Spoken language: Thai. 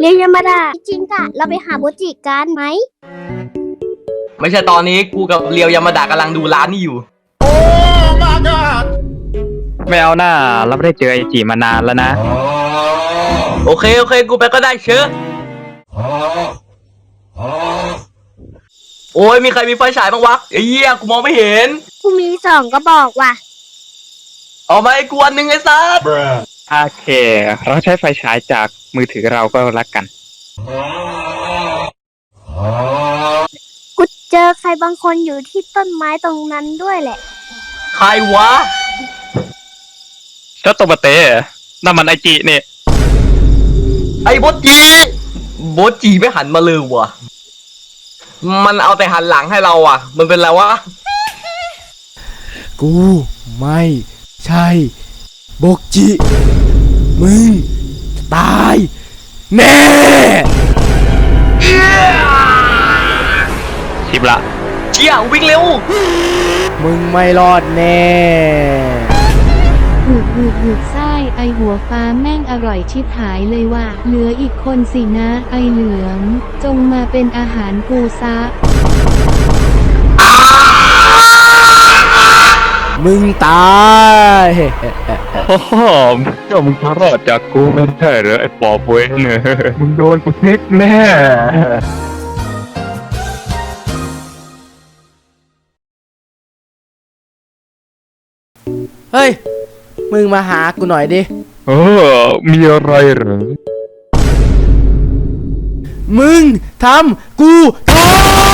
เรียกยามาดาจริงกะ เราไปหาโบจิกันไหม ไม่ใช่ตอนนี้กูกับเรียวยามาดากำลังดูร้านนี่อยู่ ไม่เอาหน้าเราไม่ได้เจอไอจีมานานแล้วนะ โอเค โอเค กูไปก็ได้เชอะโอ้ยมีใครมีไฟฉายบ้างวะไอ้เหี้ยกูมองไม่เห็น กูมีสองก็บอกว่ะ เอามาให้กูอันหนึ่งไอ้สัส โอเค เราใช้ไฟฉายจากมือถือเราก็แล้วกัน กูเจอใครบางคนอยู่ที่ต้นไม้ตรงนั้นด้วยแหละ ใครวะแล้วตัวบะเต้นั่นมันไอจีนี่ ไอ้โบทจีโบทจีไม่หันมาเลยวะมันเอาแต่หันหลังให้เราอะ มันเป็นอะไรวะ กูไม่ใช่ บกจิ มึง ตาย แน่ชิบละเชี่ยวิ่งเร็ว มึงไม่รอดแน่หูดหูดหูดไส้ไอหัวฟ้าแม่งอร่อยชิบหายเลยว่ะ เหลืออีกคนสินะไอเหลือง จงมาเป็นอาหารกูซะ มึงตายโอ้โหก็มึงรอดจากกูไม่ได้เหรอไอ้ปอบเว้ยเนอะมึงโดนกูเน็กแน่เฮ้ย มึงมาหากูหน่อยดิ เออ มีอะไรเหรอ มึงทำกูท้อง